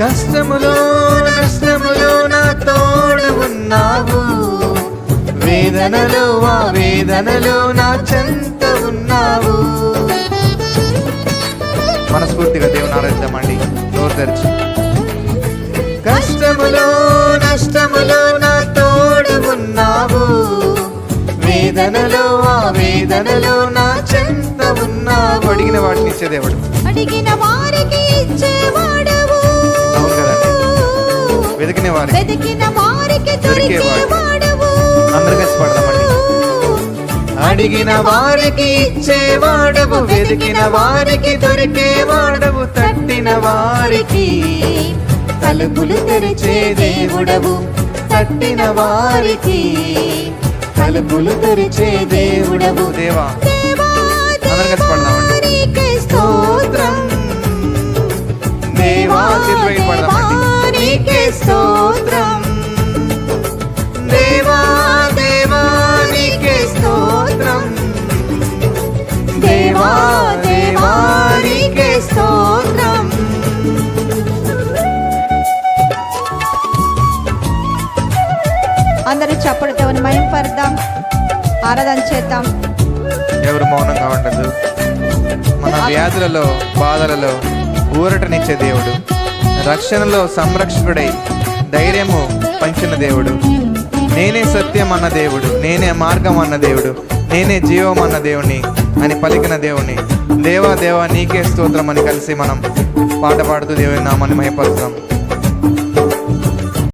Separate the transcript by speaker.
Speaker 1: కష్టములో కష్టములో నా తోడు ఉన్నావు. వేదనలో ఆ వేదనలో నా చెంత ఉన్నావు. మనస్ఫూర్తిగా దేవుని ఆరాధిద్దామండి. నోరు తెరిచి. కష్టములో నష్టములో నా తోడు ఉన్నావు. వేదనలో ఆ వేదనలో నా చెంత ఉన్నావు. అడిగిన వాటిని ఇచ్చే దేవుడు.
Speaker 2: అడిగిన వారికి
Speaker 1: ఇచ్చేవాడు. వెతికిన వారికి
Speaker 2: వెతికిన వారికి
Speaker 1: దొరికేవాడు.
Speaker 2: దొరికేవాడవు
Speaker 1: అందరు కలిసి పాడదామండి. అడిగిన వారికి ఇచ్చేవాడవు వెతికిన వారికి దొరికేవాడవు తట్టిన వారికి తలుపులు తెరిచే దేవుడవు. తట్టిన వారికి తలుపులు తెరిచే దేవుడవు. దేవా అందరం కలిసి.
Speaker 2: అందరూ చప్పుడు దేవుని మయం పడదాం ఆరాధన చేద్దాం.
Speaker 1: ఎవరు మౌనంగా ఉండదు మన వ్యాధులలో బాధలలో ఊరటనిచ్చే దేవుడు రక్షణలో సంరక్షకుడై ధైర్యము పంచిన దేవుడు. నేనే సత్యం అన్న దేవుడు నేనే మార్గం అన్న దేవుడు నేనే జీవం అన్న దేవుని అని పలికిన దేవుని దేవా దేవా నీకే స్తోత్రం అని కలిసి మనం పాట పాడుతూ దేవుని నామాన్ని మహిపరుస్తాం